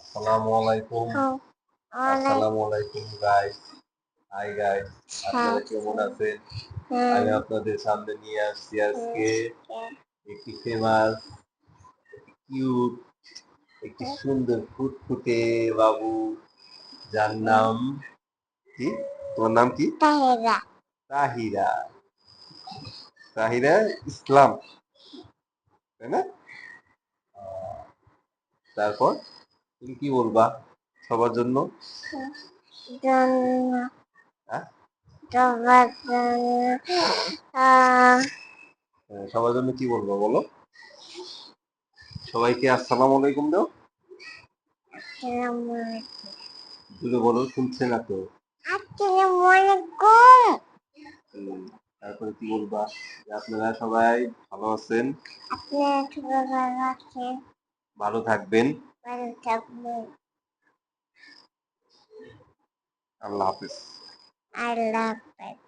আসসালামু আলাইকুম। আসসালামু আলাইকুম গাইস হাই গাইস আপনারা কেমন আছেন? আমি আপনাদের সামনে নিয়ে আসছি আজকে একটি ফেমাস কিউট একটি সুন্দর ফুটফুটে বাবু। যার নাম কি? তোমার নাম কি? তাহেরা। তাহিরা। তাহিরা ইসলাম। তাই না? তারপর? তুমি কি বলবা সবার জন্য? জন্য হ্যাঁ? সবার জন্য কি বলব বলো? সবাইকে আসসালামু আলাইকুম দাও। তুলে বলো শুনছে না তো? তারপরে কি বলবা? আপনারা সবাই ভালো আছেন? ভালো থাকবেন। ভালো থাকবেন আল্লাহ হাফিজ আল্লাহ হাফেজ